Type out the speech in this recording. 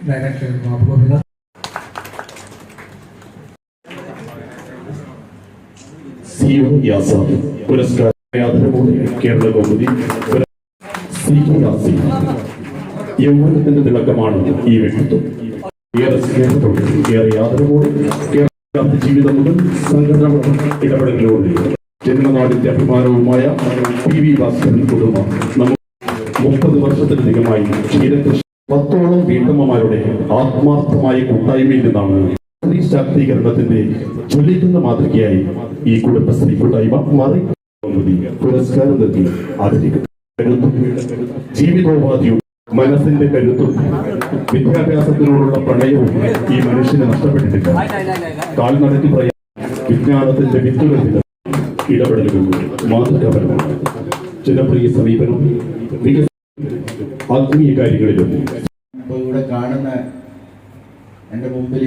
Director Babu Gopinath CO യാസാദ് പുരസ്കാര Kerala Kaumudi C K യാസി യൗവനത്തിന്റെ തിളക്കമാണ് ഈ വ്യക്തിത്വം. ഏറെ സ്നേഹത്തോടെ ഏറെ ആദരവോടെ കേരള ജീവിതം മുതൽ സംഘടന ഇടപെടലുകളോടെ ജന്മനാടിന്റെ അഭിമാനവുമായ പി വി ഭാസ്കരൻ കുടുംബം മുപ്പത് വർഷത്തിലധികമായി ക്ഷീരകൃഷി പത്തോളം വീട്ടമ്മമാരുടെ ആത്മാർത്ഥമായ കൂട്ടായ്മയിൽ നിന്നാണ് സ്ത്രീ ശാക്തീകരണത്തിന്റെ ചൊല്ലിക്കുന്ന മാതൃകയായി ഈ കുടുംബശ്രീ കൂട്ടായ്മ മാറി. പുരസ്കാരം നൽകി ആദരിക്കുന്നു. ജീവിതോപാധിയും മനസ്സിന്റെ കരുത്തും വിദ്യാഭ്യാസത്തിനോടുള്ള പ്രണയവും ഈ മനുഷ്യനെ നഷ്ടപ്പെട്ടിട്ടില്ല. കാൽനടക്കി പറയാൻ വിജ്ഞാനത്തിന്റെ വിത്തുകൾ വിതറി ഇടപെടലുകൾ മാതൃകാപരമാണ്. ജനപ്രിയ സമീപനം വികസന ആത്മീയ കാര്യങ്ങളിലും ഇപ്പോൾ ഇവിടെ കാണുന്ന എന്റെ മുമ്പിൽ